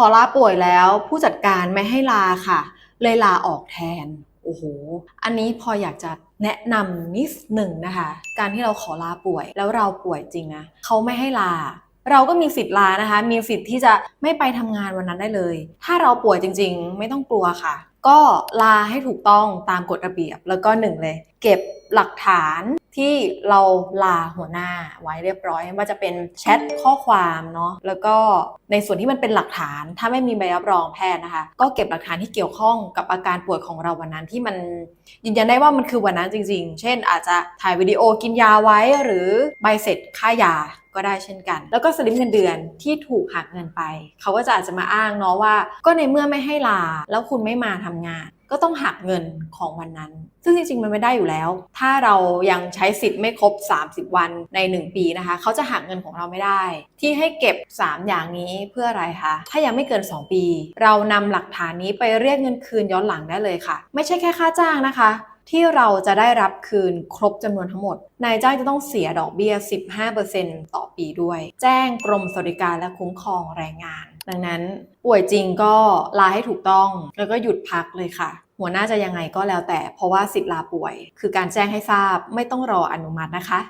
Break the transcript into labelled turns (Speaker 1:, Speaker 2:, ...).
Speaker 1: ขอลาป่วยแล้วผู้จัดการไม่ให้ลาค่ะ เลยลาออกแทน โอ้โห อันนี้พออยากจะแนะนำนิดหนึ่งนะคะ การที่เราขอลาป่วยแล้วเราป่วยจริงนะเขาไม่ให้ลา เราก็มีสิทธิ์ลานะคะ มีสิทธิ์ที่จะไม่ไปทำงานวันนั้นได้เลย ถ้าเราป่วยจริง ๆ ไม่ต้องกลัวค่ะ ก็ลาให้ถูกต้องตามกฎระเบียบแล้วก็หนึ่งเลย เก็บ หลักฐานที่เราลาหัวหน้าไว้เรียบร้อยว่าจะเป็นแชทข้อความเนาะแล้วก็ในส่วนที่มันเป็นหลักฐานถ้าไม่มีใบรับรองแพทย์นะคะ ก็เก็บหลักฐานที่เกี่ยวข้องกับอาการป่วยของเราวันนั้นที่มันยืนยันได้ว่ามันคือวันนั้นจริง ๆ เช่น อาจจะถ่ายวิดีโอกินยาไว้หรือใบเสร็จค่ายาก็ได้เช่นกัน แล้วก็สลิปเงินเดือนที่ถูกหักเงินไป เขาก็จะอาจจะมาอ้างเนาะว่า ก็ในเมื่อไม่ให้ลาแล้วคุณไม่มาทำงาน ก็ต้องหักเงินของวันนั้น ซึ่งจริงๆ มันไม่ได้อยู่แล้ว ถ้าเรายังใช้สิทธิ์ไม่ครบ 30 วันใน 1 ปีนะคะ เขาจะหักเงินของเราไม่ได้ ที่ให้เก็บ 3 อย่างนี้เพื่ออะไรคะ ถ้ายังไม่เกิน 2 ปี เรานำหลักฐานนี้ไปเรียกเงินคืนย้อนหลังได้เลยค่ะ ไม่ใช่แค่ค่าจ้างนะคะ ที่เราจะได้รับคืนครบจำนวนทั้งหมด นายจ้างจะต้องเสียดอกเบี้ย 15%ต่อปีด้วย แจ้งกรมสวัสดิการและคุ้มครองแรงงาน ดังนั้นป่วยจริงก็ลาให้ถูกต้อง แล้วก็หยุดพักเลยค่ะ หัวหน้าจะยังไงก็แล้วแต่ เพราะว่าสิทธิ์ลาป่วย คือการแจ้งให้ทราบไม่ต้องรออนุมัตินะคะ